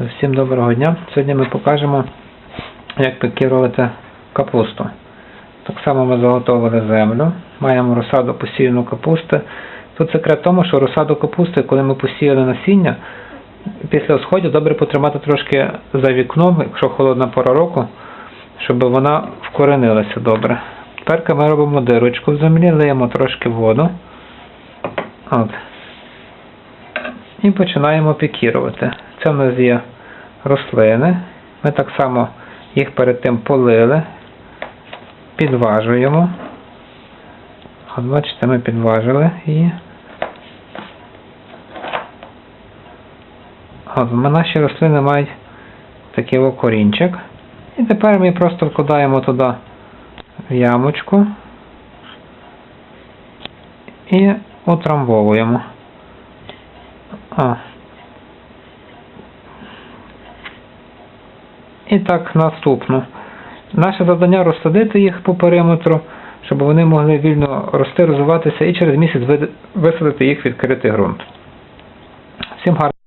Всім доброго дня. Сьогодні ми покажемо, як пікірувати капусту. Так само ми заготовили землю, маємо розсаду посіяну капусти. Тут секрет в тому, що розсаду капусти, коли ми посіяли насіння, після сходів добре потримати трошки за вікном, якщо холодна пора року, щоб вона вкоренилася добре. Тепер ми робимо дирочку в землі, лиємо трошки воду. От. І починаємо пікірувати. Це в нас є рослини. Ми так само їх перед тим полили, підважуємо. От бачите, ми підважили її. От, наші рослини мають такий окорінчик. І тепер ми просто вкладаємо туди ямочку і утрамбовуємо. А. І так наступно. Наше завдання розсадити їх по периметру, щоб вони могли вільно рости, розвиватися і через місяць висадити їх в відкритий ґрунт. Всім гарно.